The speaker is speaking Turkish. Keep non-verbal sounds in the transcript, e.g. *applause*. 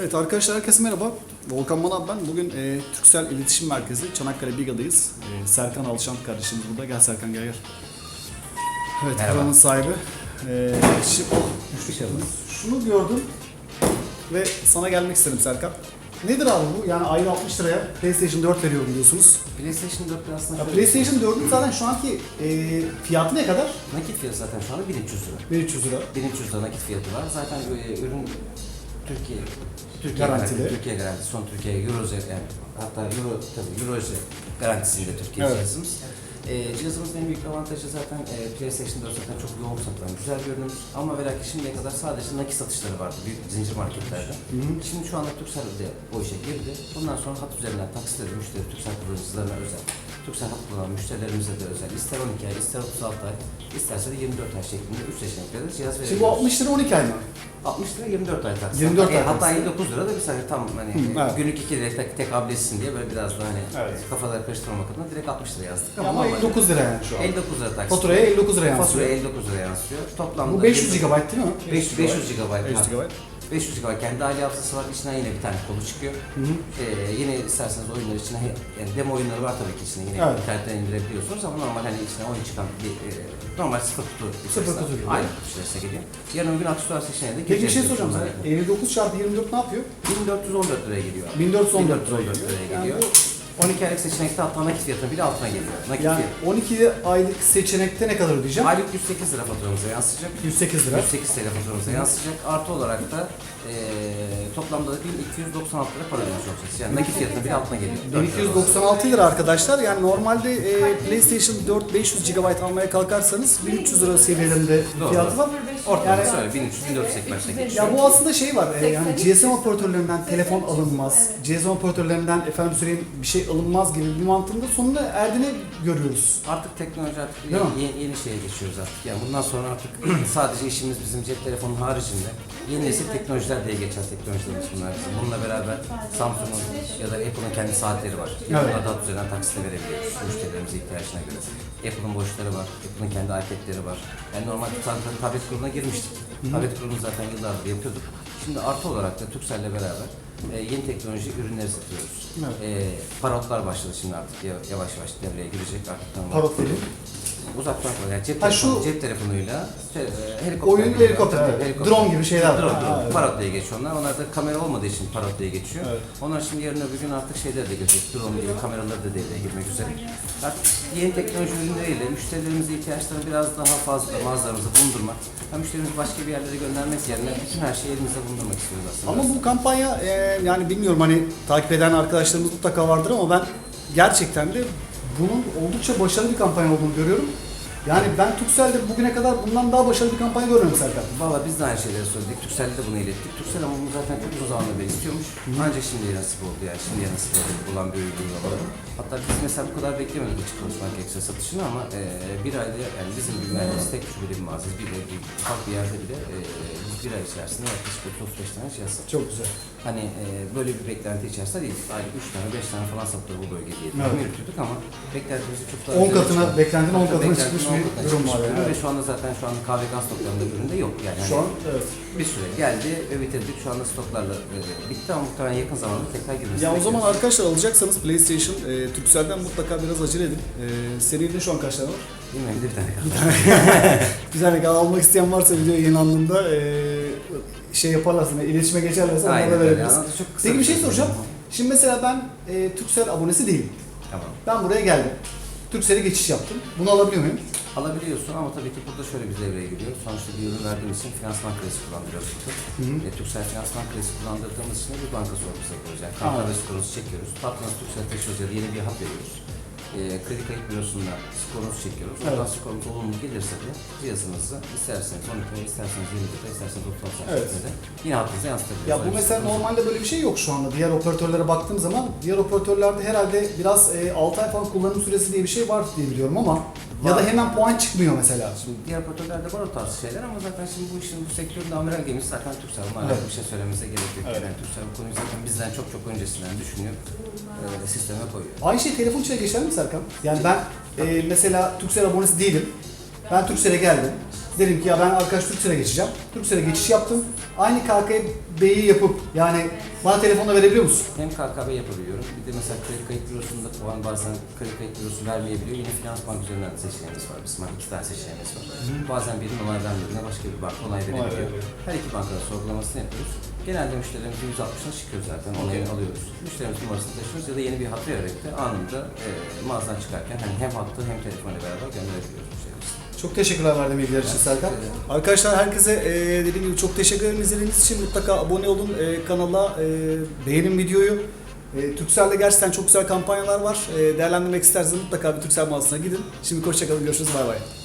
Evet arkadaşlar herkese merhaba. Volkan Manav ben. Bugün e, Türksel İletişim Merkezi Çanakkale Biga'dayız. E, Serkan Alışan kardeşimiz burada. Gel Serkan gel gel. Evet Merhaba. buranın sahibi. E, şimdi, oh. Şunu gördüm ve sana gelmek istedim Serkan. Nedir abi bu? Yani ayda 60 liraya PlayStation 4 veriyor biliyorsunuz. PlayStation 4'te aslında Ya PlayStation 4'ün zaten şu anki e, fiyatı ne kadar? nakit fiyatı zaten şu anda 1300 lira. 1300 lira. 1300 lira nakit fiyatı var. Zaten e, ürün Türkiye Türkiye Garantili. garantisi, Türkiye garantisi, son Türkiye Euro yani hatta Euro tabii Euro garantisinde Türkiye Evet. cihazımız. E, cihazımızın en büyük avantajı zaten e, PlayStation 4 zaten çok yoğun satılan güzel bir ürünümüz. Ama ve lakin şimdiye kadar sadece nakit satışları vardı büyük zincir marketlerde. Şimdi şu anda Turkcell de bu işe girdi. Bundan sonra hat üzerinden taksitleri müşteri Turkcell kullanıcılarına özel. Turkcell hat kullanan müşterilerimize de özel. İster 12 ay, ister 36 ay, isterse de 24 ay şeklinde 3 seçenekleri cihaz Şimdi bu verebiliyoruz. 60 lira 12 ay mı? 60 lira 24 ay taksit. 24 ay E, Hatta taksit. 59 lira da bir saniye tam hani Hı, evet. günlük 2 lira tek, tekabül etsin diye böyle biraz daha hani Evet. kafaları karıştırmamak adına direkt 60 lira yazdık. Ama normalde 59 lira yani şu an. 59 lira taksit. Faturaya 59 lira yansıyor. Faturaya 59 lira yansıyor. Toplamda Bu 500 GB değil mi? 500, 500 GB. 500 GB. 500 GB kendi hali hafızası var. İçinden yine bir tane kolu çıkıyor. Hı hı. Ee, yine isterseniz oyunlar içine yani demo oyunları var tabii ki içine yine Evet. internetten indirebiliyorsunuz ama normal hani içine oyun çıkan bir e, normal sıfır kutu içerisinde kutu gibi. Aynı kutu içerisine geliyor. Yarın bir gün aksesuar seçeneği de Peki bir şey soracağım sana. diyorsunuz 59 çarpı 24 ne yapıyor? hani. 1414 liraya geliyor. 1414 liraya 1414 liraya Yani. 12 aylık seçenekte hatta nakit fiyatına bile altına geliyor. Nakit Yani fiyatı. 12 aylık seçenekte ne kadar ödeyeceğim? Aylık 108 lira faturamıza yansıyacak. 108 lira. 108 TL faturamıza yansıyacak. Artı olarak da eee toplamda da 1296 lira para ödemiş olacağız. Yani nakit fiyatına bile altına geliyor. 1296 lira arkadaşlar. Yani normalde e, PlayStation 4 500 GB almaya kalkarsanız 1300 lira seviyelerinde Doğru. fiyatı var. Ortalama Yani- söyle 1300 1400 segmentine geçiyor. Ya bu aslında şey var. E, yani GSM operatörlerinden telefon alınmaz. GSM operatörlerinden efendim söyleyeyim bir şey alınmaz gibi bir mantığında sonunda erdiğini görüyoruz. Artık teknoloji artık Değil mi? yeni, yeni şeye geçiyoruz artık. Yani bundan sonra artık *clears throat* sadece işimiz bizim cep telefonu haricinde yeni nesil teknolojiler diye geçen teknolojilerimiz bunlar bizim. Bununla beraber Samsung'un ya da Apple'ın kendi saatleri var. Evet. Bunları da adı üzerinden taksitle verebiliyoruz müşterilerimizin ihtiyacına göre. Apple'ın boşları var, Apple'ın kendi iPad'leri var. Yani normal tab- tablet grubuna girmiştik. Tablet grubunu zaten yıllardır yapıyorduk. Şimdi artı olarak da Turkcell'le beraber e, yeni teknoloji ürünleri satıyoruz. Evet. E, parotlar başladı şimdi artık ya- yavaş yavaş devreye girecek artık. Parot dedi. Uzaktan. Yani cep, Ha, telefonu, şu- cep telefonuyla te, helikopter. Oyun gibi. helikopter, Tabii, helikopter. Drone gibi şeyler var. Drone, Ha, drone. evet. Parrot diye geçiyor onlar. Onlar da kamera olmadığı için parrot diye geçiyor. Evet. Onlar şimdi yarın öbür gün artık şeyler de gelecek. Drone gibi kameralar da devreye girmek üzere. Artık yeni teknoloji ürünleriyle müşterilerimizin ihtiyaçlarını biraz daha fazla mağazalarımızda bulundurmak. Hem müşterimizi başka bir yerlere göndermek yerine bütün her şeyi elimizde bulundurmak istiyoruz aslında. Ama bu kampanya e, yani bilmiyorum hani takip eden arkadaşlarımız mutlaka vardır ama ben gerçekten de bunun oldukça başarılı bir kampanya olduğunu görüyorum. Yani ben Turkcell'de bugüne kadar bundan daha başarılı bir kampanya görmedim Serkan. Valla biz de aynı şeyleri söyledik. Turkcell'de de bunu ilettik. Turkcell ama bunu zaten çok uzun zamandır beri istiyormuş. Ancak şimdi nasip oldu yani. Şimdi nasip oldu bulan bir uygulama. Hatta biz mesela bu kadar beklemiyorduk açık konuşmak gerekirse satışını ama e, bir ayda yani bizim bir mühendis tek şubeli bir mağaza bir, bir ufak bir yerde bile e, biz bir ay içerisinde yaklaşık 35 tane şey sattık. Çok güzel. Hani e, böyle bir beklenti içerisinde değildik. Aylık 3 tane 5 tane falan satılır bu bölge diye Evet. yürütüyorduk ama beklentimizi çok daha 10 üzerine katına, çıkardık. beklentinin 10 Hatta katına çıkmış 10 bir durum var yani. Ve şu anda zaten şu anda gaz stoklarında üründe yok. Yani Şu hani an evet. bir süre geldi ve bitirdik. Şu anda stoklarla e, bitti ama muhtemelen yakın zamanda tekrar girmesi Ya o zaman bekliyoruz. arkadaşlar alacaksanız PlayStation e, Turkcell'den mutlaka biraz acele edin. E, serinin şu an kaç tane var? Bilmiyorum bir tane *laughs* kaldı. Bir tane almak isteyen varsa video yayınlandığında e, şey yaparlarsa, yani iletişime geçerlerse onlara da verebiliriz. Yani Peki bir şey süre. soracağım. Şimdi mesela ben e, Turkcell abonesi değilim. Tamam. Ben buraya geldim. Turkcell'e geçiş yaptım. Bunu alabiliyor muyum? Alabiliyorsun ama tabii ki burada şöyle bir devreye giriyor. Sonuçta bir ürün verdiğimiz için finansman kredisi kullandırıyoruz. E, Türksel finansman kredisi kullandırdığımız için bir banka sorgusu yapıyoruz. Yani kanka ve skorunuzu çekiyoruz. Patronuz Türksel taşıyoruz ya da yeni bir hap veriyoruz. E, kredi kayıt bürosunda skorunuzu çekiyoruz. Oradan skorunuz olumlu gelirse de cihazınızı isterseniz 12 ay, isterseniz 20 ay, isterseniz 30 ay Evet. şeklinde yine hattınıza yansıtabiliyoruz. Ya bu mesela normalde böyle bir şey yok şu anda. Diğer operatörlere baktığım zaman diğer operatörlerde herhalde biraz e, 6 ay falan kullanım süresi diye bir şey var diye biliyorum ama ya da hemen puan çıkmıyor mesela. Şimdi diğer operatörlerde var o tarz şeyler ama zaten şimdi bu işin bu sektörün amiral gemisi zaten Türksel. Evet. bir şey söylememize gerek yok. Evet. Yani Türksel bu konuyu zaten bizden çok çok öncesinden düşünüyor. E, sisteme koyuyor. Aynı şey telefon içine geçer mi Serkan? Yani ben e, mesela Turkcell abonesi değilim. Ben Turkcell'e geldim. Dedim ki ya ben arkadaş Turkcell'e geçeceğim. Turkcell'e geçiş yaptım. Aynı KKB'yi yapıp yani bana telefonla verebiliyor musun? Hem KKB yapabiliyorum. Bir de mesela kredi kayıt bürosunda falan bazen kredi kayıt bürosu vermeyebiliyor. Yine finans bank üzerinden de seçeneğimiz var. Bizim var. iki tane seçeneğimiz var. Bazen birinin onay vermediğine başka bir banka onay verebiliyor. Her iki bankanın sorgulamasını yapıyoruz. Genelde müşterilerimizin 160'ına çıkıyor zaten. Onayını alıyoruz. Müşterimizin numarasını taşıyoruz ya da yeni bir hat vererek de anında e, mağazadan çıkarken hani hem hattı hem telefonla beraber gönderebiliyoruz müşterimize. Çok teşekkürler verdiğim bilgiler için Serkan. Arkadaşlar herkese e, dediğim gibi çok teşekkür ederim izlediğiniz için. Mutlaka abone olun e, kanala, e, beğenin videoyu. E, Turkcell'de gerçekten çok güzel kampanyalar var. E, değerlendirmek isterseniz mutlaka bir Turkcell mağazasına gidin. Şimdi hoşçakalın, görüşürüz, bay bay.